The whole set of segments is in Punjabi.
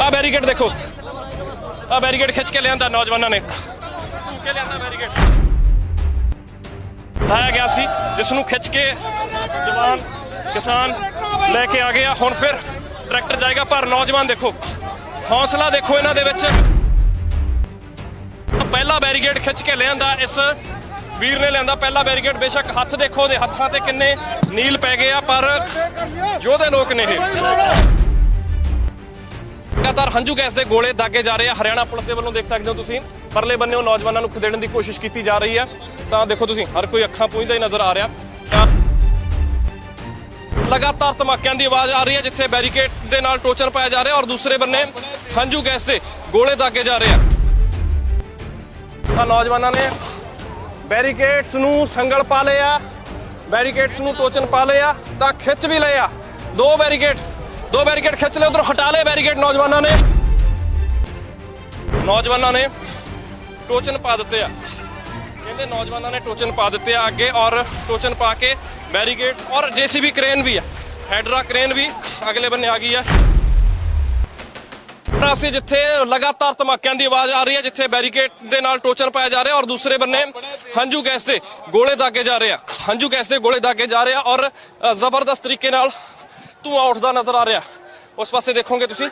ਆ ਬੈਰੀਕੇਡ ਦੇਖੋ। ਆ ਬੈਰੀਕੇਡ ਖਿੱਚ ਕੇ ਲਿਆਂਦਾ ਨੌਜਵਾਨਾਂ ਨੇ। ਧੂ ਲਿਆਂਦਾ ਬੈਰੀਕੇਡ? ਲਾਇਆ ਗਿਆ ਸੀ ਜਿਸ ਨੂੰ ਖਿੱਚ ਕੇ ਜਵਾਨ ਕਿਸਾਨ ਲੈ ਕੇ ਆ ਗਏ ਹੁਣ ਫਿਰ ਟਰੈਕਟਰ ਜਾਏਗਾ, ਪਰ ਨੌਜਵਾਨ ਦੇਖੋ, ਹੌਸਲਾ ਦੇਖੋ ਇਹਨਾਂ ਦੇ ਵਿੱਚ। ਪਹਿਲਾ ਬੈਰੀਕੇਡ ਖਿੱਚ ਕੇ ਲਿਆਂਦਾ, ਇਸ ਵੀਰ ਨੇ ਲਿਆਂਦਾ ਪਹਿਲਾ ਬੈਰੀਕੇਡ। ਬੇਸ਼ੱਕ ਹੱਥ ਦੇਖੋ, ਉਹਦੇ ਹੱਥਾਂ ਤੇ ਕਿੰਨੇ ਨੀਲ ਪੈ ਗਏ ਆ, ਪਰ ਯੋਧੇ ਲੋਕ ਨੇ ਇਹ। ਲਗਾਤਾਰ ਹੰਝੂ ਗੈਸ ਦੇ ਗੋਲੇ ਦਾਗੇ ਜਾ ਰਹੇ ਆ। ਹਰਿਆਣਾ ਪੁਲਿਸ ਦੇ ਵੱਲੋਂ ਦੇਖ ਸਕਦੇ ਹੋ ਤੁਸੀਂ। ਪਰਲੇ ਬੰਨੇੋਂ ਨੌਜਵਾਨਾਂ ਨੂੰ ਖਦੇੜਨ ਦੀ ਕੋਸ਼ਿਸ਼ ਕੀਤੀ ਜਾ ਰਹੀ ਹੈ ਤਾਂ ਦੇਖੋ ਤੁਸੀਂ, ਹਰ ਕੋਈ ਅੱਖਾਂ ਪੂੰਝਦਾ ਹੀ ਨਜ਼ਰ ਆ ਰਿਹਾ। ਲਗਾਤਾਰ ਧਮਾਕਿਆਂ ਦੀ ਆਵਾਜ਼ ਆ ਰਹੀ ਹੈ, ਜਿੱਥੇ ਬੈਰੀਕੇਡ ਦੇ ਨਾਲ ਟੋਚਨ ਪਾਇਆ ਜਾ ਰਿਹਾ ਔਰ ਦੂਸਰੇ ਬੰਨੇ ਹੰਝੂ ਗੈਸ ਦੇ ਗੋਲੇ ਦਾਗੇ ਜਾ ਰਹੇ ਆ। ਤਾਂ ਨੌਜਵਾਨਾਂ ਨੇ ਬੈਰੀਕੇਡਸ ਨੂੰ ਸੰਗਲ ਪਾ ਲਿਆ ਬੈਰੀਕੇਡਸ ਨੂੰ ਟੋਚਨ ਪਾ ਲਿਆ ਤਾਂ ਖਿੱਚ ਵੀ ਲਿਆ ਦੋ ਬੈਰੀਕੇਡ ਦੋ ਬੈਰੀਕੇਡ ਖਿੱਚ ਲਏ, ਉਧਰ ਹਟਾ ਲਏ ਬੈਰੀਕੇਡ ਨੌਜਵਾਨਾਂ ਨੇ। ਨੌਜਵਾਨਾਂ ਨੇ ਟੋਚਨ ਪਾ ਦਿੱਤੇ ਆ। ਕਹਿੰਦੇ ਨੌਜਵਾਨਾਂ ਨੇ ਟੋਚਨ ਪਾ ਦਿੱਤੇ ਆ ਅੱਗੇ ਔਰ ਟੋਚਨ ਪਾ ਕੇ ਬੈਰੀਕੇਡ ਔਰ ਜੀਸੀਬੀ ਕ੍ਰੇਨ ਵੀ ਆ। ਹੈਡਰਾ ਕ੍ਰੇਨ ਵੀ ਅਗਲੇ ਬੰਨੇ ਆ ਗਈ ਆ। ਅਸੀਂ ਜਿੱਥੇ ਲਗਾਤਾਰ ਧਮਾਕਿਆਂ ਦੀ ਆਵਾਜ਼ ਆ ਰਹੀ ਹੈ, ਜਿੱਥੇ ਬੈਰੀਕੇਡ ਦੇ ਨਾਲ ਟੋਚਨ ਪਾਇਆ ਜਾ ਰਿਹਾ ਔਰ ਦੂਸਰੇ ਬੰਨੇ ਹੰਝੂ ਗੈਸ ਦੇ ਗੋਲੇ ਦਾਗੇ ਜਾ ਰਹੇ ਆ। ਹੰਝੂ ਗੈਸ ਦੇ ਗੋਲੇ ਦਾਗੇ ਜਾ ਰਹੇ ਆ ਔਰ ਜ਼ਬਰਦਸਤ ਤਰੀਕੇ ਨਾਲ ਧੂਆਂ ਉੱਠਦਾ ਨਜ਼ਰ ਆ ਰਿਹਾ। ਉਸ ਪਾਸੇ ਦੇਖੋਗੇ ਤੁਸੀਂ?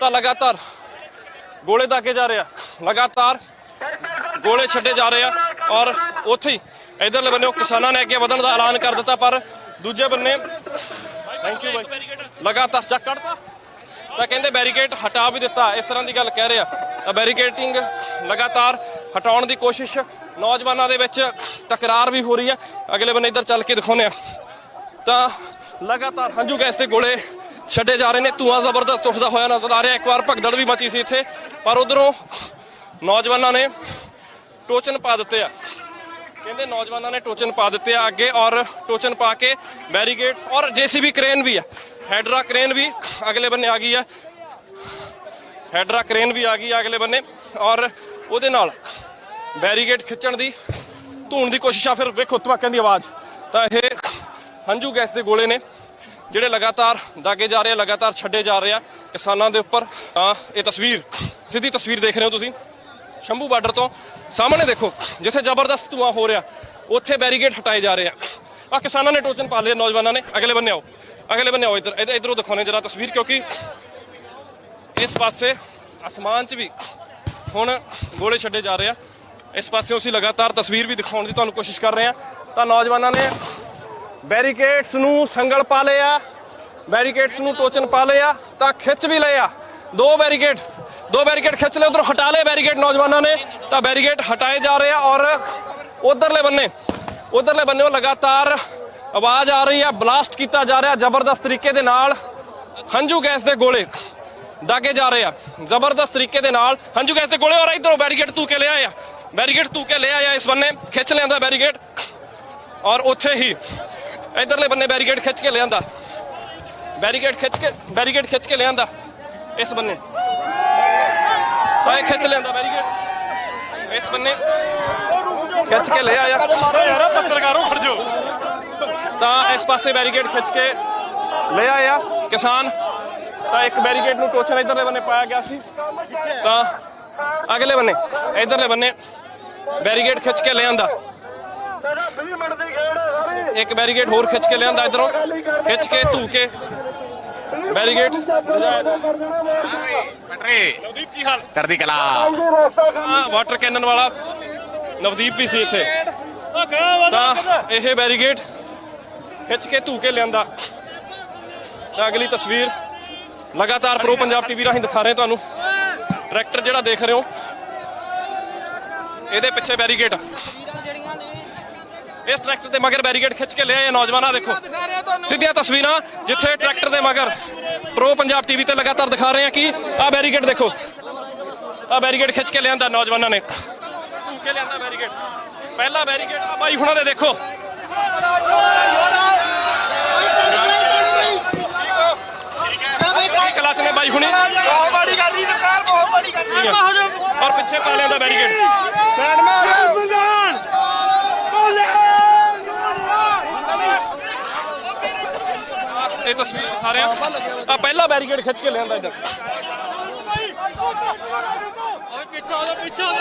ਤਾਂ ਲਗਾਤਾਰ ਗੋਲੇ ਦਾਗੇ ਜਾ ਰਹੇ। ਲਗਾਤਾਰ ਗੋਲੇ ਛੱਡੇ ਜਾ ਰਹੇ ਆ ਔਰ ਉੱਥੇ ਹੀ ਇਧਰਲੇ ਬੰਨੇ ਕਿਸਾਨਾਂ ਨੇ ਅੱਗੇ ਵਧਣ ਦਾ ਐਲਾਨ ਕਰ ਦਿੱਤਾ ਪਰ ਦੂਜੇ ਬੰਨੇ ਥੈਂਕ ਯੂ ਬਾਈ ਲਗਾਤਾਰ ਚੱਕ ਕੱਢਤਾ। ਤਾਂ ਕਹਿੰਦੇ ਬੈਰੀਕੇਡ ਹਟਾ ਵੀ ਦਿੱਤਾ ਇਸ ਤਰ੍ਹਾਂ ਦੀ ਗੱਲ ਕਹਿ ਰਿਹਾ ਤਾਂ ਬੈਰੀਕੇਡਿੰਗ ਲਗਾਤਾਰ ਹਟਾਉਣ ਦੀ ਕੋਸ਼ਿਸ਼ ਨੌਜਵਾਨਾਂ ਦੇ ਵਿੱਚ ਤਕਰਾਰ ਵੀ ਹੋ ਰਹੀ ਹੈ ਅਗਲੇ ਬੰਨੇ ਇੱਧਰ ਚੱਲ ਕੇ ਦਿਖਾਉਂਦੇ ਆ। ਤਾਂ ਲਗਾਤਾਰ ਹੰਝੂ ਗੈਸ ਦੇ ਗੋਲੇ ਛੱਡੇ ਜਾ ਰਹੇ ਨੇ। ਧੂਆਂ ਜ਼ਬਰਦਸਤ ਉੱਠਦਾ ਹੋਇਆ ਨਜ਼ਰ ਆ ਰਿਹਾ। ਇੱਕ ਵਾਰ ਭਗਦੜ ਵੀ ਮਚੀ ਸੀ ਇੱਥੇ। ਪਰ ਉਧਰੋਂ ਨੌਜਵਾਨਾਂ ਨੇ ਟੋਚਨ ਪਾ ਦਿੱਤੇ ਆ। ਕਹਿੰਦੇ ਨੌਜਵਾਨਾਂ ਨੇ ਟੋਚਨ ਪਾ ਦਿੱਤੇ ਆ ਅੱਗੇ ਔਰ ਟੋਚਨ ਪਾ ਕੇ ਬੈਰੀਗੇਟ ਔਰ ਜੀਸੀਬੀ ਕ੍ਰੇਨ ਵੀ ਆ। ਹੈਡਰਾ ਕ੍ਰੇਨ ਵੀ ਅਗਲੇ ਬੰਨੇ ਆ ਗਈ ਆ। ਹੈਡਰਾ ਕ੍ਰੇਨ ਵੀ ਆ ਗਈ ਆ ਅਗਲੇ ਬੰਨੇ ਔਰ ਉਹਦੇ ਨਾਲ ਬੈਰੀਗੇਟ ਖਿੱਚਣ ਦੀ, ਧੂਣ ਦੀ ਕੋਸ਼ਿਸ਼ ਆ। ਫਿਰ ਵੇਖੋ ਧਮਾਕਿਆਂ ਦੀ ਆਵਾਜ਼। ਤਾਂ ਇਹ ਹੰਝੂ ਗੈਸ ਦੇ ਗੋਲੇ ਨੇ, ਜਿਹੜੇ ਲਗਾਤਾਰ ਦਾਗੇ ਜਾ ਰਹੇ ਆ, ਲਗਾਤਾਰ ਛੱਡੇ ਜਾ ਰਹੇ ਆ ਕਿਸਾਨਾਂ ਦੇ ਉੱਪਰ। ਤਾਂ ਇਹ ਤਸਵੀਰ, ਸਿੱਧੀ ਤਸਵੀਰ ਦੇਖ ਰਹੇ ਹੋ ਤੁਸੀਂ। ਸ਼ੰਭੂ ਬਾਰਡਰ ਤੋਂ ਸਾਹਮਣੇ ਦੇਖੋ, ਜਿੱਥੇ ਜ਼ਬਰਦਸਤ ਧੂਆਂ ਹੋ ਰਿਹਾ, ਉੱਥੇ ਬੈਰੀਕੇਡ ਹਟਾਏ ਜਾ ਰਹੇ ਆ। ਆ ਕਿਸਾਨਾਂ ਨੇ ਟੋਚਨ ਪਾ ਲਏ, ਨੌਜਵਾਨਾਂ ਨੇ। ਅਗਲੇ ਬੰਨੇ ਆਓ, ਅਗਲੇ ਬੰਨੇ ਆਓ ਇੱਧਰ, ਇੱਧਰ- ਇੱਧਰੋਂ ਦਿਖਾਉਣੇ ਜਰਾ ਤਸਵੀਰ, ਕਿਉਂਕਿ ਇਸ ਪਾਸੇ ਅਸਮਾਨ 'ਚ ਵੀ ਹੁਣ ਗੋਲੇ ਛੱਡੇ ਜਾ ਰਹੇ ਆ। ਇਸ ਪਾਸੇ ਅਸੀਂ ਲਗਾਤਾਰ ਤਸਵੀਰ ਵੀ ਦਿਖਾਉਣ ਦੀ ਤੁਹਾਨੂੰ ਕੋਸ਼ਿਸ਼ ਕਰ ਰਹੇ ਆ ਤਾਂ ਨੌਜਵਾਨਾਂ ਨੇ ਬੈਰੀਕੇਡਸ ਨੂੰ ਸੰਗਲ ਪਾ ਲਿਆ ਬੈਰੀਕੇਡਸ ਨੂੰ ਟੋਚਨ ਪਾ ਲਿਆ ਤਾਂ ਖਿੱਚ ਵੀ ਲਿਆ ਦੋ ਬੈਰੀਕੇਡ ਦੋ ਬੈਰੀਕੇਡ ਖਿੱਚ ਲਏ, ਉਧਰ ਹਟਾ ਲਏ ਬੈਰੀਕੇਡ ਨੌਜਵਾਨਾਂ ਨੇ, ਤਾਂ ਬੈਰੀਕੇਡ ਹਟਾਏ ਜਾ ਰਹੇ ਆ ਔਰ ਉਧਰਲੇ ਬੰਨੇ ਉਧਰਲੇ ਬੰਨੇ ਲਗਾਤਾਰ ਆਵਾਜ਼ ਆ ਰਹੀ ਆ, ਬਲਾਸਟ ਕੀਤਾ ਜਾ ਰਿਹਾ ਜ਼ਬਰਦਸਤ ਤਰੀਕੇ ਦੇ ਨਾਲ ਹੰਝੂ ਗੈਸ ਦੇ ਗੋਲੇ ਦਾਗੇ ਜਾ ਰਹੇ ਆ। ਜ਼ਬਰਦਸਤ ਤਰੀਕੇ ਦੇ ਨਾਲ ਹੰਝੂ ਗੈਸ ਦੇ ਗੋਲੇ ਔਰ ਇਧਰੋਂ ਬੈਰੀਕੇਡ ਤੂ ਕੇ ਲਿਆ ਆ। ਬੈਰੀਕੇਡ ਤੂ ਕੇ ਲਿਆ ਆ ਇਸ ਬੰਨੇ, ਖਿੱਚ ਲਿਆਂਦਾ ਬੈਰੀਕੇਡ। ਔਰ ਉੱਥੇ ਹੀ ਇਧਰਲੇ ਬੰਨੇ ਬੈਰੀਕੇਡ ਖਿੱਚ ਕੇ ਲਿਆਂਦਾ। ਬੈਰੀਕੇਡ ਖਿੱਚ ਕੇ ਬੈਰੀਕੇਡ ਖਿੱਚ ਕੇ ਲਿਆਂਦਾ। ਇਸ ਬੰਨੇ। ਤਾਂ ਇਹ ਖਿੱਚ ਲਿਆਂਦਾ ਬੈਰੀਕੇਡ। ਇਸ ਬੰਨੇ। ਖਿੱਚ ਕੇ ਲੈ ਆਇਆ। ਯਾਰ ਪੱਤਰਕਾਰੋਂ ਖੜ ਜਾਓ। ਤਾਂ ਇਸ ਪਾਸੇ ਬੈਰੀਕੇਡ ਖਿੱਚ ਕੇ ਲੈ ਆਇਆ। ਕਿਸਾਨ ਤਾਂ ਇੱਕ ਬੈਰੀਕੇਡ ਨੂੰ ਟੋਚਨ ਇਧਰਲੇ ਬੰਨੇ ਪਾਇਆ ਗਿਆ ਸੀ। ਤਾਂ ਅਗਲੇ ਬੰਨੇ ਇਧਰਲੇ ਬੰਨੇ ਬੈਰੀਕੇਡ ਖਿੱਚ ਕੇ ਲੈ ਆਂਦਾ। ਇੱਕ ਬੈਰੀਕੇਡ ਹੋਰ ਖਿੱਚ ਕੇ ਲਿਆਂਦਾ ਇਧਰੋਂ। ਖਿੱਚ ਕੇ ਧੂ ਕੇ ਬੈਰੀਕੇਡ। ਪਟਰੇ। ਨਵਦੀਪ ਕੀ ਹਾਲ? ਚੜ੍ਹਦੀ ਕਲਾ। ਹਾਂ ਵਾਟਰ ਕੈਨਨ ਵਾਲਾ ਨਵਦੀਪ ਵੀ ਸੀ ਇੱਥੇ। ਤਾਂ ਇਹ ਬੈਰੀਗੇਡ ਖਿੱਚ ਕੇ ਧੂ ਕੇ ਲਿਆਂਦਾ। ਤਾਂ ਅਗਲੀ ਤਸਵੀਰ ਲਗਾਤਾਰ ਪ੍ਰੋ ਪੰਜਾਬ ਟੀਵੀ ਰਾਹੀਂ ਦਿਖਾ ਰਹੇ ਤੁਹਾਨੂੰ। ਟਰੈਕਟਰ ਜਿਹੜਾ ਦੇਖ ਰਹੇ ਹੋ ਇਹਦੇ ਪਿੱਛੇ ਬੈਰੀਗੇਡ ਇਸ ਟਰੈਕਟਰ ਦੇ ਮਗਰ ਬੈਰੀਗੇਡ ਖਿੱਚ ਕੇ ਲਿਆਏ ਨੌਜਵਾਨਾਂ ਦੇਖੋ। ਸਿੱਧੀਆਂ ਤਸਵੀਰਾਂ ਜਿੱਥੇ ਟਰੈਕਟਰ ਦੇ ਮਗਰ ਪ੍ਰੋ ਪੰਜਾਬ ਟੀਵੀ ਤੇ ਲਗਾਤਾਰ ਦਿਖਾ ਰਹੇ ਆ ਕਿ ਆਹ ਬੈਰੀਗੇਡ ਦੇਖੋ। ਆ ਬੈਰੀਕੇਡ ਖਿੱਚ ਕੇ ਲਿਆਂਦਾ ਨੌਜਵਾਨਾਂ ਨੇ। ਧੂ ਕੇ ਲਿਆਂਦਾ ਬੈਰੀਕੇਡ। ਪਹਿਲਾ ਬੈਰੀਕੇਡ ਆ ਬਾਈ ਹੁਣਾਂ ਦੇ ਦੇਖੋ। ਕਲਾਚ ਨੇ ਬਾਈ ਹੁਣੀ। ਬਹੁਤ ਬੜੀ ਕਰ ਰਹੀ ਸਰਕਾਰ ਬਹੁਤ ਬੜੀ ਕਰ ਰਹੀ ਔਰ ਪਿੱਛੇ ਪਾ ਲਿਆਂਦਾ ਬੈਰੀਕੇਡ। ਸਾਈਡ ਮੇ ਇਹ ਤਸਵੀਰ ਦਿਖਾ ਰਿਹਾ ਆ ਪਹਿਲਾ ਬੈਰੀਕੇਡ ਖਿੱਚ ਕੇ ਲਿਆਂਦਾ ਇੱਧਰ।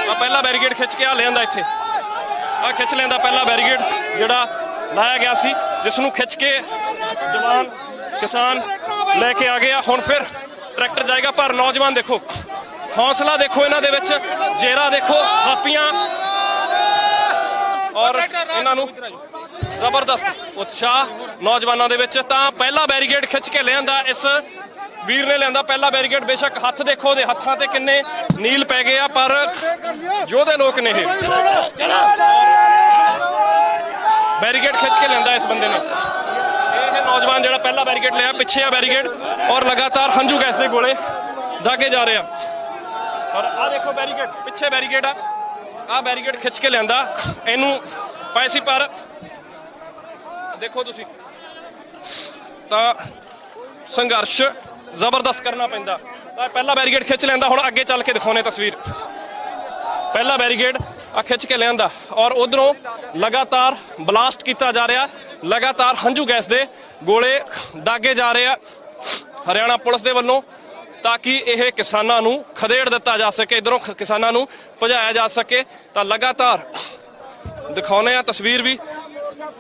ਆ ਪਹਿਲਾ ਬੈਰੀਗੇਡ ਖਿੱਚ ਕੇ ਆ ਲਿਆਂਦਾ ਇੱਥੇ। ਆ ਖਿੱਚ ਲੈਂਦਾ ਪਹਿਲਾ ਬੈਰੀਗੇਡ ਜਿਹੜਾ ਲਾਇਆ ਗਿਆ ਸੀ ਜਿਸ ਨੂੰ ਖਿੱਚ ਕੇ ਜਵਾਨ ਕਿਸਾਨ ਲੈ ਕੇ ਆ ਗਿਆ। ਹੁਣ ਫਿਰ ਟਰੈਕਟਰ ਜਾਏਗਾ ਪਰ ਨੌਜਵਾਨ ਦੇਖੋ ਹੌਸਲਾ ਦੇਖੋ ਇਹਨਾਂ ਦੇ ਵਿੱਚ ਜੇਰਾ ਦੇਖੋ ਹਾਪੀਆਂ। ਔਰ ਇਹਨਾਂ ਨੂੰ ਜ਼ਬਰਦਸਤ ਉਤਸ਼ਾਹ ਨੌਜਵਾਨਾਂ ਦੇ ਵਿੱਚ। ਤਾਂ ਪਹਿਲਾ ਬੈਰੀਗੇਡ ਖਿੱਚ ਕੇ ਲਿਆਂਦਾ ਇਸ ਵੀਰ ਨੇ ਲਿਆਂਦਾ ਪਹਿਲਾ ਬੈਰੀਗੇਡ ਬੇਸ਼ੱਕ ਹੱਥ ਦੇਖੋ ਉਹਦੇ ਹੱਥਾਂ ਤੇ ਕਿੰਨੇ ਨੀਲ ਪੈ ਗਏ ਆ, ਪਰ ਯੋਧੇ ਲੋਕ ਨੇ ਇਹ। ਬੈਰੀਗੇਡ ਖਿੱਚ ਕੇ ਲੈਂਦਾ ਇਸ ਬੰਦੇ ਨੇ। ਇਹ ਨੌਜਵਾਨ ਜਿਹੜਾ ਪਹਿਲਾ ਬੈਰੀਗੇਡ ਲਿਆ, ਪਿੱਛੇ ਆ ਬੈਰੀਗੇਡ ਔਰ ਲਗਾਤਾਰ ਹੰਝੂ ਗੈਸ ਦੇ ਗੋਲੇ ਦਾਗੇ ਜਾ ਰਹੇ ਆ। ਔਰ ਆ ਦੇਖੋ ਬੈਰੀਗੇਡ ਪਿੱਛੇ ਬੈਰੀਗੇਡ ਆ। ਆ ਬੈਰੀਗੇਡ ਖਿੱਚ ਕੇ ਲਿਆਂਦਾ। ਇਹਨੂੰ ਪਏ ਸੀ ਪਰ ਦੇਖੋ ਤੁਸੀਂ। ਤਾਂ ਸੰਘਰਸ਼ ਜ਼ਬਰਦਸਤ ਕਰਨਾ ਪੈਂਦਾ। ਤਾਂ ਪਹਿਲਾ ਬੈਰੀਗੇਡ ਖਿੱਚ ਲੈਂਦਾ, ਹੁਣ ਅੱਗੇ ਚੱਲ ਕੇ ਦਿਖਾਉਣੇ ਤਸਵੀਰ। ਪਹਿਲਾ ਬੈਰੀਗੇਡ ਆ ਖਿੱਚ ਕੇ ਲਿਆਂਦਾ। ਔਰ ਉਧਰੋਂ ਲਗਾਤਾਰ ਬਲਾਸਟ ਕੀਤਾ ਜਾ ਰਿਹਾ। ਲਗਾਤਾਰ ਹੰਝੂ ਗੈਸ ਦੇ ਗੋਲੇ ਦਾਗੇ ਜਾ ਰਹੇ ਆ ਹਰਿਆਣਾ ਪੁਲਿਸ ਦੇ ਵੱਲੋਂ, ਤਾਂ ਕਿ ਇਹ ਕਿਸਾਨਾਂ ਨੂੰ ਖਦੇੜ ਦਿੱਤਾ ਜਾ ਸਕੇ, ਇਧਰੋਂ ਕਿਸਾਨਾਂ ਨੂੰ ਭਜਾਇਆ ਜਾ ਸਕੇ। ਤਾਂ ਲਗਾਤਾਰ ਦਿਖਾਉਨੇ ਆ ਤਸਵੀਰ ਵੀ।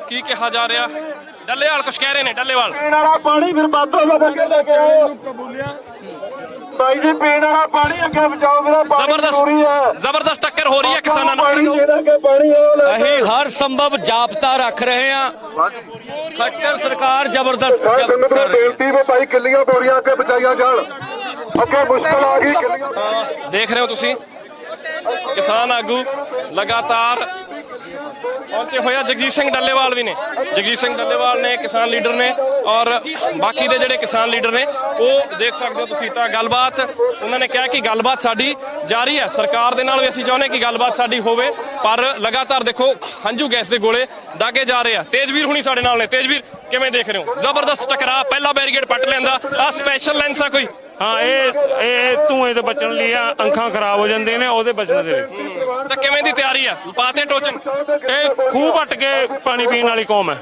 ਕੀ ਕਿਹਾ ਜਾ ਰਿਹਾ? ਡੱਲੇਵਾਲ ਕੁਝ ਕਹਿ ਰਹੇ ਨੇ ਡੱਲੇਵਾਲ। ਪੀਣ ਵਾਲਾ ਪਾਣੀ ਫਿਰ ਬਾਤੋਂ ਦਾ ਅੱਗੇ ਲੈ ਕੇ ਆਓ। ਭਾਈ ਜੀ ਪੀਣ ਵਾਲਾ ਪਾਣੀ ਅੱਗੇ ਬਚਾਓ ਮੇਰਾ ਪਾਣੀ ਜ਼ਰੂਰੀ ਹੈ। ਜ਼ਬਰਦਸਤ ਜ਼ਬਰਦਸਤ ਟੱਕਰ ਹੋ ਰਹੀ ਹੈ ਕਿਸਾਨਾਂ ਨਾਲ। ਪਾਣੀ ਜਿਹੜਾ ਕਿ ਪਾਣੀ ਉਹ ਲੈ ਕੇ ਅਸੀਂ ਹਰ ਸੰਭਵ ਜਾਬਤਾ ਰੱਖ ਰਹੇ ਹਾਂ। ਖੱਟਰ ਸਰਕਾਰ ਜ਼ਬਰਦਸਤ ਕਰ ਰਹੀ ਹੈ। ਬੇਨਤੀ ਵੀ ਭਾਈ ਕਿੱਲੀਆਂ ਬੋਰੀਆਂ ਅੱਗੇ ਬਚਾਈਆਂ ਜਾਣ। ਅੱਗੇ ਮੁਸ਼ਕਲ ਆ ਗਈ ਕਿੱਲੀਆਂ ਦੇਖ ਰਹੇ ਹੋ ਤੁਸੀਂ ਕਿਸਾਨ ਆਗੂ ਲਗਾਤਾਰ ਪਹੁੰਚੇ ਹੋਇਆ ਜਗਜੀਤ ਸਿੰਘ ਡੱਲੇਵਾਲ ਵੀ ਨੇ। ਜਗਜੀਤ ਸਿੰਘ ਡੱਲੇਵਾਲ ਨੇ, ਕਿਸਾਨ ਲੀਡਰ ਨੇ ਔਰ ਬਾਕੀ ਦੇ ਜਿਹੜੇ ਕਿਸਾਨ ਲੀਡਰ ਨੇ, ਉਹ ਦੇਖ ਸਕਦੇ ਹੋ ਤੁਸੀਂ ਤਾਂ ਗੱਲਬਾਤ। ਉਹਨਾਂ ਨੇ ਕਿਹਾ ਕਿ ਗੱਲਬਾਤ ਸਾਡੀ ਜਾਰੀ ਹੈ। ਸਰਕਾਰ ਦੇ ਨਾਲ ਵੀ ਅਸੀਂ ਚਾਹੁੰਦੇ ਕਿ ਗੱਲਬਾਤ ਸਾਡੀ ਹੋਵੇ, ਪਰ ਲਗਾਤਾਰ ਦੇਖੋ, ਹੰਝੂ ਗੈਸ ਦੇ ਗੋਲੇ ਦਾਗੇ ਜਾ ਰਹੇ ਆ। ਤੇਜਵੀਰ ਹੁਣੀ ਸਾਡੇ ਨਾਲ ਨੇ। ਤੇਜਵੀਰ, ਕਿਵੇਂ ਦੇਖ ਰਹੇ ਹੋ? ਜ਼ਬਰਦਸਤ ਟਕਰਾਅ, ਪਹਿਲਾ ਬੈਰੀਗੇਡ ਪੱਟ ਲੈਂਦਾ। ਆ ਸਪੈਸ਼ਲ ਲੈਂਸ ਆ ਕੋਈ? ਹਾਂ ਇਹ ਇਹ ਧੂਏ ਤੋਂ ਬਚਣ ਲਈ ਆ ਅੱਖਾਂ ਖਰਾਬ ਹੋ ਜਾਂਦੀਆਂ ਨੇ ਉਹਦੇ ਬਚਣ ਦੇ। ਲਈ ਤਾਂ ਕਿਵੇਂ ਦੀ ਤਿਆਰੀ ਆ? ਪਾਤੇ ਟੋਚਨ। ਇਹ ਖੂਹ ਪੱਟ ਕੇ ਪਾਣੀ ਪੀਣ ਵਾਲੀ ਕੌਮ ਹੈ।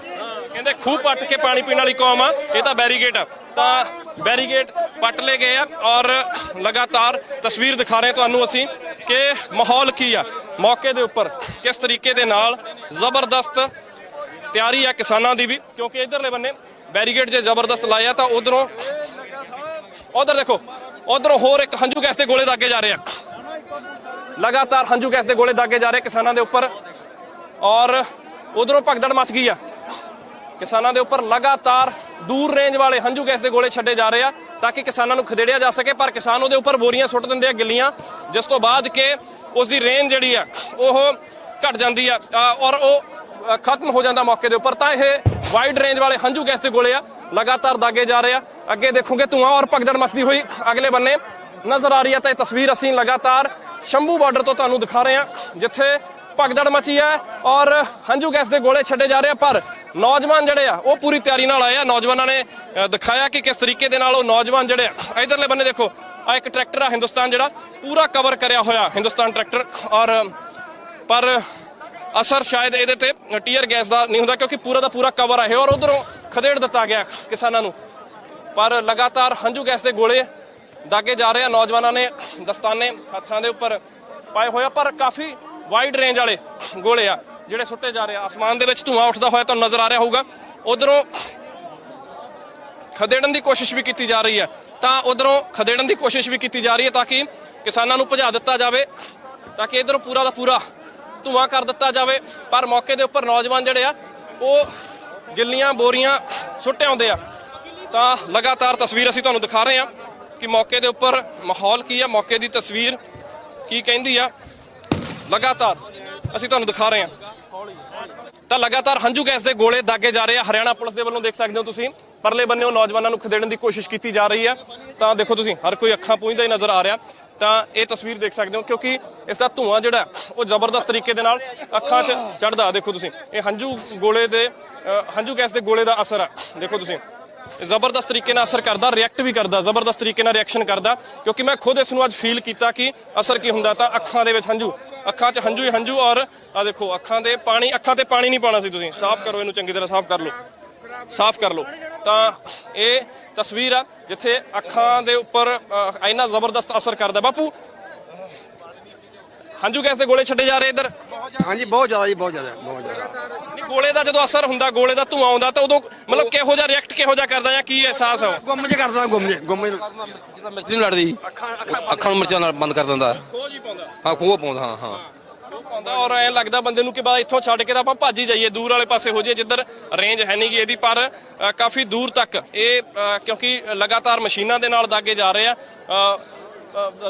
ਕਹਿੰਦੇ ਖੂਹ ਪੱਟ ਕੇ ਪਾਣੀ ਪੀਣ ਵਾਲੀ ਕੌਮ ਆ ਇਹ ਤਾਂ ਬੈਰੀਗੇਟ ਆ। ਤਾਂ ਬੈਰੀਗੇਟ ਪੱਟ ਲਏ ਗਏ ਆ ਔਰ ਲਗਾਤਾਰ ਤਸਵੀਰ ਦਿਖਾ ਰਹੇ ਤੁਹਾਨੂੰ ਅਸੀਂ ਕਿ ਮਾਹੌਲ ਕੀ ਆ। ਮੌਕੇ ਦੇ ਉੱਪਰ ਕਿਸ ਤਰੀਕੇ ਦੇ ਨਾਲ ਜ਼ਬਰਦਸਤ ਤਿਆਰੀ ਆ ਕਿਸਾਨਾਂ ਦੀ ਵੀ ਕਿਉਂਕਿ ਇਧਰਲੇ ਬੰਨੇ ਬੈਰੀਗੇਟ ਜੇ ਜ਼ਬਰਦਸਤ ਲਾਇਆ ਤਾਂ ਉਧਰੋਂ ਉਧਰ ਦੇਖੋ, ਉਧਰੋਂ ਹੋਰ ਇੱਕ ਹੰਝੂ ਗੈਸ ਦੇ ਗੋਲੇ ਦਾਗੇ ਜਾ ਰਹੇ ਆ। ਲਗਾਤਾਰ ਹੰਝੂ ਗੈਸ ਦੇ ਗੋਲੇ ਦਾਗੇ ਜਾ ਰਹੇ ਕਿਸਾਨਾਂ ਦੇ ਉੱਪਰ। ਔਰ ਉਧਰੋਂ ਭਗਦੜ ਮਚ ਗਈ ਆ। ਕਿਸਾਨਾਂ ਦੇ ਉੱਪਰ ਲਗਾਤਾਰ ਦੂਰ ਰੇਂਜ ਵਾਲੇ ਹੰਝੂ ਗੈਸ ਦੇ ਗੋਲੇ ਛੱਡੇ ਜਾ ਰਹੇ ਆ, ਤਾਂ ਕਿ ਕਿਸਾਨਾਂ ਨੂੰ ਖਦੇੜਿਆ ਜਾ ਸਕੇ, ਪਰ ਕਿਸਾਨ ਉਹਦੇ ਉੱਪਰ ਬੋਰੀਆਂ ਸੁੱਟ ਦਿੰਦੇ ਆ, ਗਿੱਲੀਆਂ। ਜਿਸ ਤੋਂ ਬਾਅਦ ਕਿ ਉਸ ਦੀ ਰੇਂਜ ਜਿਹੜੀ ਆ, ਉਹ ਘਟ ਜਾਂਦੀ ਆ ਔਰ ਉਹ ਖਤਮ ਹੋ ਜਾਂਦਾ ਮੌਕੇ ਦੇ ਉੱਪਰ। ਤਾਂ ਇਹ ਵਾਈਡ ਰੇਂਜ ਵਾਲੇ ਹੰਝੂ ਗੈਸ ਦੇ ਗੋਲੇ ਆ। ਲਗਾਤਾਰ ਦਾਗੇ ਜਾ ਰਹੇ ਆ। ਅੱਗੇ ਦੇਖੋਗੇ ਧੂਆਂ ਔਰ ਭਗਦੜ ਮਚਦੀ ਹੋਈ ਅਗਲੇ ਬੰਨੇ ਨਜ਼ਰ ਆ ਰਹੀ ਹੈ ਤਾਂ ਇਹ ਤਸਵੀਰ ਅਸੀਂ ਲਗਾਤਾਰ ਸ਼ੰਭੂ ਬਾਰਡਰ ਤੋਂ ਤੁਹਾਨੂੰ ਦਿਖਾ ਰਹੇ ਹਾਂ ਜਿੱਥੇ ਭਗਦੜ ਮਚੀ ਹੈ ਔਰ ਹੰਝੂ ਗੈਸ ਦੇ ਗੋਲੇ ਛੱਡੇ ਜਾ ਰਹੇ ਆ, ਪਰ ਨੌਜਵਾਨ ਜਿਹੜੇ ਆ, ਉਹ ਪੂਰੀ ਤਿਆਰੀ ਨਾਲ ਆਏ ਆ। ਨੌਜਵਾਨਾਂ ਨੇ ਦਿਖਾਇਆ ਕਿ ਕਿਸ ਤਰੀਕੇ ਦੇ ਨਾਲ ਉਹ ਨੌਜਵਾਨ ਜਿਹੜੇ ਆ ਇਧਰਲੇ ਬੰਨੇ ਦੇਖੋ, ਆ ਇੱਕ ਟਰੈਕਟਰ ਆ ਹਿੰਦੁਸਤਾਨ ਜਿਹੜਾ ਪੂਰਾ ਕਵਰ ਕਰਿਆ ਹੋਇਆ, ਹਿੰਦੁਸਤਾਨ ਟਰੈਕਟਰ। ਔਰ, ਪਰ ਅਸਰ ਸ਼ਾਇਦ ਇਹਦੇ ਤੇ ਟੀਅਰ ਗੈਸ ਦਾ ਨਹੀਂ ਹੁੰਦਾ, ਕਿਉਂਕਿ ਪੂਰਾ ਦਾ ਪੂਰਾ ਕਵਰ ਆ ਇਹ, ਔਰ ਉਧਰੋਂ ਖਦੇੜ ਦਿੱਤਾ ਗਿਆ ਕਿਸਾਨਾਂ ਨੂੰ। ਪਰ ਲਗਾਤਾਰ ਹੰਝੂ ਗੈਸ ਦੇ ਗੋਲੇ ਦਾਗੇ ਜਾ ਰਹੇ ਆ। ਨੌਜਵਾਨਾਂ ਨੇ ਦਸਤਾਨੇ ਹੱਥਾਂ ਦੇ ਉੱਪਰ ਪਾਏ ਹੋਏ ਆ, ਪਰ ਕਾਫੀ ਵਾਈਡ ਰੇਂਜ ਵਾਲੇ ਗੋਲੇ ਆ, ਜਿਹੜੇ ਸੁੱਟੇ ਜਾ ਰਹੇ ਆ। ਅਸਮਾਨ ਦੇ ਵਿੱਚ ਧੂਆਂ ਉੱਠਦਾ ਹੋਇਆ ਤੁਹਾਨੂੰ ਨਜ਼ਰ ਆ ਰਿਹਾ ਹੋਊਗਾ। ਉਧਰੋਂ ਖਦੇੜਨ ਦੀ ਕੋਸ਼ਿਸ਼ ਵੀ ਕੀਤੀ ਜਾ ਰਹੀ ਹੈ। ਤਾਂ ਉਧਰੋਂ ਖਦੇੜਨ ਦੀ ਕੋਸ਼ਿਸ਼ ਵੀ ਕੀਤੀ ਜਾ ਰਹੀ ਹੈ ਤਾਂ ਕਿ ਕਿਸਾਨਾਂ ਨੂੰ ਭਜਾ ਦਿੱਤਾ ਜਾਵੇ, ਤਾਂ ਕਿ ਇਧਰੋਂ ਪੂਰਾ ਦਾ ਪੂਰਾ ਧੂਆਂ ਕਰ ਦਿੱਤਾ ਜਾਵੇ। ਪਰ ਮੌਕੇ ਦੇ ਉੱਪਰ ਨੌਜਵਾਨ ਜਿਹੜੇ ਆ, ਉਹ ਗਿੱਲੀਆਂ ਬੋਰੀਆਂ ਸੁੱਟੇ ਆਉਂਦੇ ਆ। ਤਾਂ ਲਗਾਤਾਰ ਤਸਵੀਰ ਅਸੀਂ ਤੁਹਾਨੂੰ ਦਿਖਾ ਰਹੇ ਹਾਂ ਕਿ ਮੌਕੇ ਦੇ ਉੱਪਰ ਮਾਹੌਲ ਕੀ ਆ, ਮੌਕੇ ਦੀ ਤਸਵੀਰ ਕੀ ਕਹਿੰਦੀ ਆ। ਲਗਾਤਾਰ ਅਸੀਂ ਤੁਹਾਨੂੰ ਦਿਖਾ ਰਹੇ ਹਾਂ। ਤਾਂ ਲਗਾਤਾਰ ਹੰਝੂ ਗੈਸ ਦੇ ਗੋਲੇ ਦਾਗੇ ਜਾ ਰਹੇ ਆ। ਹਰਿਆਣਾ ਪੁਲਿਸ ਦੇ ਵੱਲੋਂ ਦੇਖ ਸਕਦੇ ਹੋ ਤੁਸੀਂ, ਪਰਲੇ ਬੰਨਿਓ ਨੌਜਵਾਨਾਂ ਨੂੰ ਖਦੇੜਨ ਦੀ ਕੋਸ਼ਿਸ਼ ਕੀਤੀ ਜਾ ਰਹੀ ਹੈ ਤਾਂ ਦੇਖੋ ਤੁਸੀਂ, ਹਰ ਕੋਈ ਅੱਖਾਂ ਪੂੰਝਦਾ ਹੀ ਨਜ਼ਰ ਆ ਰਿਹਾ। ਤਾਂ ਇਹ ਤਸਵੀਰ ਦੇਖ ਸਕਦੇ ਹੋ ਕਿਉਂਕਿ ਇਸ ਦਾ ਧੂਆਂ ਜਿਹੜਾ ਉਹ ਜ਼ਬਰਦਸਤ ਤਰੀਕੇ ਦੇ ਨਾਲ ਅੱਖਾਂ 'ਚ ਚੜਦਾ ਦੇਖੋ ਤੁਸੀਂ, ਇਹ ਹੰਝੂ ਗੋਲੇ ਦੇ ਹੰਝੂ ਗੈਸ ਦੇ ਗੋਲੇ ਦਾ ਅਸਰ ਆ ਦੇਖੋ ਤੁਸੀਂ, ਇਹ ਜ਼ਬਰਦਸਤ ਤਰੀਕੇ ਨਾਲ ਅਸਰ ਕਰਦਾ ਰਿਐਕਟ ਵੀ ਕਰਦਾ, ਜ਼ਬਰਦਸਤ ਤਰੀਕੇ ਨਾਲ ਰਿਐਕਸ਼ਨ ਕਰਦਾ। ਕਿਉਂਕਿ ਮੈਂ ਖੁਦ ਇਸ ਨੂੰ ਅੱਜ ਫੀਲ ਕੀਤਾ ਕਿ ਅਸਰ ਕੀ ਹੁੰਦਾ ਤਾਂ ਅੱਖਾਂ ਦੇ ਵਿੱਚ ਹੰਝੂ, ਅੱਖਾਂ 'ਚ ਹੰਝੂ ਹੀ ਹੰਝੂ ਔਰ ਆ ਦੇਖੋ, ਅੱਖਾਂ ਦੇ ਪਾਣੀ, ਅੱਖਾਂ ਤੇ ਪਾਣੀ ਨਹੀਂ ਪਾਣਾ ਸੀ ਤੁਸੀਂ। ਸਾਫ਼ ਕਰੋ ਇਹਨੂੰ ਚੰਗੀ ਤਰ੍ਹਾਂ, ਸਾਫ਼ ਕਰ ਲਓ। ਸਾਫ਼ ਕਰ ਲਓ। ਤਾਂ ਇਹ ਤਸਵੀਰ ਆ ਜਿੱਥੇ ਅੱਖਾਂ ਦੇ ਉੱਪਰ ਇੰਨਾ ਜ਼ਬਰਦਸਤ ਅਸਰ ਕਰਦਾ। ਬਾਪੂ ਹੰਝੂ ਗੈਸ ਦੇ ਗੋਲੇ ਛੱਡੇ ਜਾ ਰਹੇ ਇੱਧਰ। ਹਾਂਜੀ ਬਹੁਤ ਜ਼ਿਆਦਾ ਜੀ ਬਹੁਤ ਜ਼ਿਆਦਾ ਬਹੁਤ ਜ਼ਿਆਦਾ। ਨਹੀਂ ਗੋਲੇ ਦਾ ਜਦੋਂ ਅਸਰ ਹੁੰਦਾ ਗੋਲੇ ਦਾ ਧੂਆਂ ਆਉਂਦਾ ਤਾਂ ਉਦੋਂ ਮਤਲਬ ਕਿਹੋ ਜਿਹਾ ਰਿਐਕਟ ਕਿਹੋ ਜਿਹਾ ਕਰਦਾ ਜਾਂ ਕੀ ਅਹਿਸਾਸ ਹੈ? ਗੁੰਮ ਜੇ ਕਰਦਾ ਗੁੰਮ ਜੇ ਗੁੰਮ ਜੇ। ਜਿੱਦਾਂ ਮਿਰਚ ਨਹੀਂ ਲੜਦੀ ਅੱਖਾਂ ਨੂੰ ਮਿਰਚਾਂ ਨਾਲ ਬੰਦ ਕਰ ਦਿੰਦਾ। ਖੋਜ ਹੀ ਪਾਉਂਦਾ। ਹਾਂ ਖੂਹ ਪਾਉਂਦਾ ਹਾਂ ਹਾਂ। ਆਉਂਦਾ ਔਰ ਐਂ ਲੱਗਦਾ ਬੰਦੇ ਨੂੰ ਕਿ ਬਾ ਇੱਥੋਂ ਛੱਡ ਕੇ ਤਾਂ ਆਪਾਂ ਭੱਜ ਹੀ ਜਾਈਏ, ਦੂਰ ਵਾਲੇ ਪਾਸੇ ਹੋ ਜਾਈਏ, ਜਿੱਧਰ ਰੇਂਜ ਹੈ ਨਹੀਂਗੀ ਇਹਦੀ, ਪਰ ਕਾਫੀ ਦੂਰ ਤੱਕ ਇਹ ਕਿਉਂਕਿ ਲਗਾਤਾਰ ਮਸ਼ੀਨਾਂ ਦੇ ਨਾਲ ਦਾਗੇ ਜਾ ਰਹੇ ਆ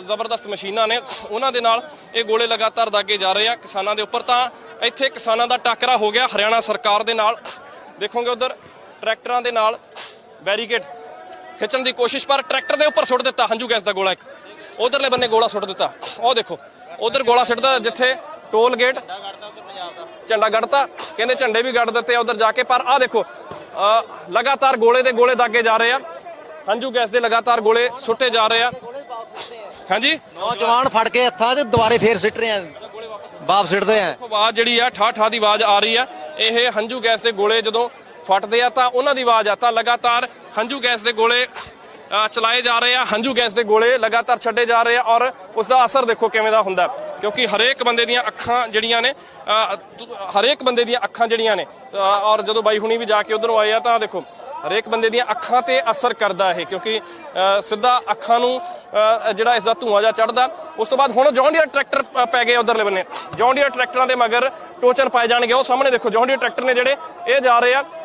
ਜ਼ਬਰਦਸਤ ਮਸ਼ੀਨਾਂ ਨੇ, ਉਹਨਾਂ ਦੇ ਨਾਲ ਇਹ ਗੋਲੇ ਲਗਾਤਾਰ ਦਾਗੇ ਜਾ ਰਹੇ ਆ ਕਿਸਾਨਾਂ ਦੇ ਉੱਪਰ। ਤਾਂ ਇੱਥੇ ਕਿਸਾਨਾਂ ਦਾ ਟਾਕਰਾ ਹੋ ਗਿਆ ਹਰਿਆਣਾ ਸਰਕਾਰ ਦੇ ਨਾਲ। ਦੇਖੋਗੇ ਉਧਰ ਟਰੈਕਟਰਾਂ ਦੇ ਨਾਲ ਬੈਰੀਕੇਡ ਖਿੱਚਣ ਦੀ ਕੋਸ਼ਿਸ਼, ਪਰ ਟਰੈਕਟਰ ਦੇ ਉੱਪਰ ਸੁੱਟ ਦਿੱਤਾ ਹੰਝੂ ਗੈਸ ਦਾ ਗੋਲਾ ਇੱਕ। ਉਧਰਲੇ ਬੰਨੇ ਗੋਲਾ ਸੁੱਟ ਦਿੱਤਾ। ਉਹ ਦੇਖੋ, ਉਧਰ ਗੋਲਾ ਸੁੱਟਦਾ ਜਿੱਥੇ ਟੋਲ ਗੇਟ ਝੰਡਾ ਗੱਡਤਾ ਕਹਿੰਦੇ ਝੰਡੇ ਵੀ ਗੱਡ ਦਿੱਤੇ ਆ ਉਧਰ ਜਾ ਕੇ ਪਰ ਆਹ ਦੇਖੋ ਲਗਾਤਾਰ ਗੋਲੇ ਦੇ ਗੋਲੇ ਦਾਗੇ ਜਾ ਰਹੇ ਆ। ਹੰਝੂ ਗੈਸ ਦੇ ਲਗਾਤਾਰ ਗੋਲੇ ਸੁੱਟੇ ਜਾ ਰਹੇ ਆ। ਹਾਂਜੀ? ਨੌਜਵਾਨ ਫੜ ਕੇ ਹੱਥਾਂ 'ਚ ਦੁਬਾਰੇ ਫੇਰ ਸਿੱਟ ਰਹੇ ਆ। ਵਾਪਸ ਸਿੱਟਦੇ ਆ। ਆਵਾਜ਼ ਜਿਹੜੀ ਆ ਠਾ ਠਾ ਦੀ ਆਵਾਜ਼ ਆ ਰਹੀ ਆ। ਇਹ ਹੰਝੂ ਗੈਸ ਦੇ ਗੋਲੇ ਜਦੋਂ ਫਟਦੇ ਆ ਤਾਂ ਉਹਨਾਂ ਦੀ ਆਵਾਜ਼ ਆ। ਤਾਂ ਲਗਾਤਾਰ ਹੰਝੂ ਗੈਸ ਦੇ ਗੋਲੇ ਚਲਾਏ ਜਾ ਰਹੇ ਆ, ਹੰਝੂ ਗੈਸ ਦੇ ਗੋਲੇ ਲਗਾਤਾਰ ਛੱਡੇ ਜਾ ਰਹੇ ਆ ਔਰ ਉਸ ਦਾ ਅਸਰ ਦੇਖੋ ਕਿਵੇਂ ਦਾ ਹੁੰਦਾ ਕਿਉਂਕਿ ਹਰੇਕ ਬੰਦੇ ਦੀਆਂ ਅੱਖਾਂ ਜਿਹੜੀਆਂ ਨੇ ਹਰੇਕ ਬੰਦੇ ਦੀਆਂ ਅੱਖਾਂ ਜਿਹੜੀਆਂ ਨੇ ਔਰ ਜਦੋਂ ਬਾਈ ਹੁਣੀ ਵੀ ਜਾ ਕੇ ਉਧਰੋਂ ਆਏ ਆ ਤਾਂ ਦੇਖੋ, ਹਰੇਕ ਬੰਦੇ ਦੀਆਂ ਅੱਖਾਂ ਤੇ ਅਸਰ ਕਰਦਾ ਇਹ, ਕਿਉਂਕਿ ਸਿੱਧਾ ਅੱਖਾਂ ਨੂੰ ਜਿਹੜਾ ਇਸ ਦਾ ਧੂਆਂ ਜਾਂ ਚੜਦਾ ਉਸ ਤੋਂ ਬਾਅਦ ਹੁਣ ਜੌਂਡੀਅਰ ਟਰੈਕਟਰ ਪੈ ਗਏ ਉਧਰਲੇ ਬੰਨੇ। ਜੌਂਡੀਅਰ ਟਰੈਕਟਰਾਂ ਦੇ ਮਗਰ ਟੋਚਨ ਪਾਏ ਜਾਣਗੇ। ਉਹ ਸਾਹਮਣੇ ਦੇਖੋ ਜੌਂਡੀਅਰ ਟਰੈਕਟਰ ਨੇ ਜਿਹੜੇ, ਇਹ ਜਾ ਰਹੇ ਆ। ਔਰ